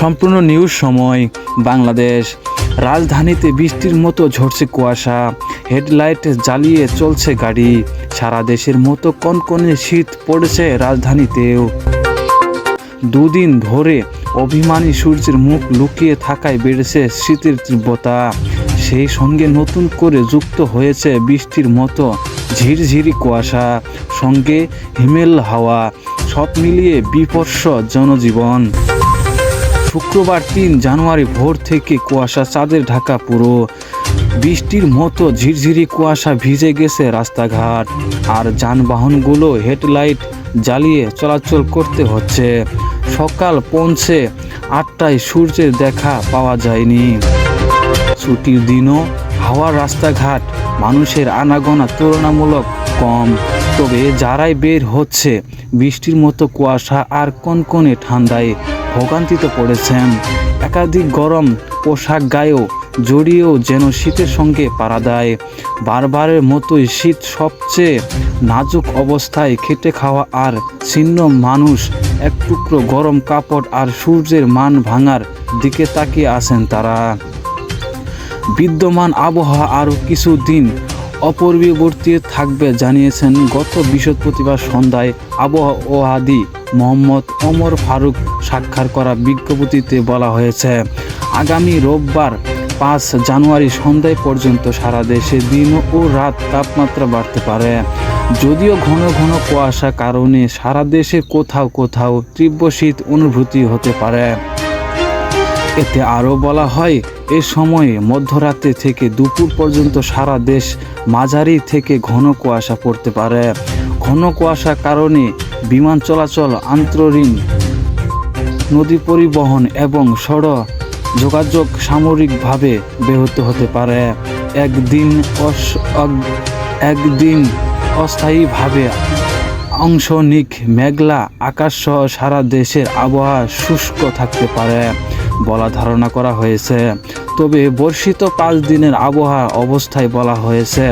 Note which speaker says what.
Speaker 1: সম্পূর্ণ নিউজ সময়, বাংলাদেশ। রাজধানীতে বৃষ্টির মতো ঝরছে কুয়াশা। হেডলাইট জ্বালিয়ে চলছে গাড়ি। সারা দেশের মতো কনকনে শীত পড়েছে রাজধানীতেও। দুদিন ধরে অভিমানী সূর্যের মুখ লুকিয়ে থাকায় বেড়েছে শীতের তীব্রতা। সেই সঙ্গে নতুন করে যুক্ত হয়েছে বৃষ্টির মতো ঝিরঝিরি কুয়াশা। সঙ্গে হিমেল হাওয়া। সব মিলিয়ে বিপর্ষ জনজীবন। শুক্রবার তিন জানুয়ারি ভোর থেকে কুয়াশা, চাঁদের ঢাকা পুরো। বৃষ্টির মতো ঝিরঝিরি কুয়াশা ভিজে গেছে রাস্তাঘাট। আর যানবাহনগুলো হেডলাইট জ্বালিয়ে চলাচল করতে হচ্ছে। সকাল পৌঁছে আটটায় সূর্যের দেখা পাওয়া যায়নি। ছুটির দিনও হাওয়ার রাস্তাঘাট, মানুষের আনাগোনা তুলনামূলক কম। তবে যারাই বের হচ্ছে, বৃষ্টির মতো কুয়াশা আর কনকনে ঠান্ডায় ভোগান্তিতে পড়েছেন। একাধিক গরম পোশাক গায়েও জড়িয়েও যেন শীতের সঙ্গে পাড়া দেয়। বারবারের মতোই শীত সবচেয়ে নাজুক অবস্থায় খেটে খাওয়া আর ছিন্ন মানুষ এক টুকরো গরম কাপড় আর সূর্যের মান ভাঙার দিকে তাকিয়ে আছেন তারা। বিদ্যমান আবহাওয়া আরও কিছুদিন অপরিবর্তিত থাকবে, জানিয়েছেন গত বৃহস্পতিবার সন্ধ্যায় আবহাওয়াদি মোহাম্মদ ওমর ফারুক স্বাক্ষর করা বিজ্ঞপ্তিতে বলা হয়েছে, আগামী রোববার পাঁচ জানুয়ারি সন্ধ্যায় পর্যন্ত সারা দেশে দিন ও রাত তাপমাত্রা বাড়তে পারে। যদিও ঘন ঘন কুয়াশা কারণে সারা দেশে কোথাও কোথাও তীব্র শীত অনুভূতি হতে পারে। এতে আরও বলা হয়, এ সময়ে মধ্যরাতে থেকে দুপুর পর্যন্ত সারা দেশ মাঝারি থেকে ঘন কুয়াশা পড়তে পারে। ঘন কুয়াশার কারণে বিমান চলাচল আন্তরিক নদী পরিবহন এবং সড়ক যোগাযোগ সামরিকভাবে ব্যাহত হতে পারে। একদিন একদিন অস্থায়ীভাবে অংশনিক মেঘলা আকাশ সহ সারা দেশের আবহাওয়া শুষ্ক থাকতে পারে বলা ধারণা করা হয়েছে। তবে বর্ষিত পাঁচ দিনের আবহাওয়া অবস্থায় বলা হয়েছে।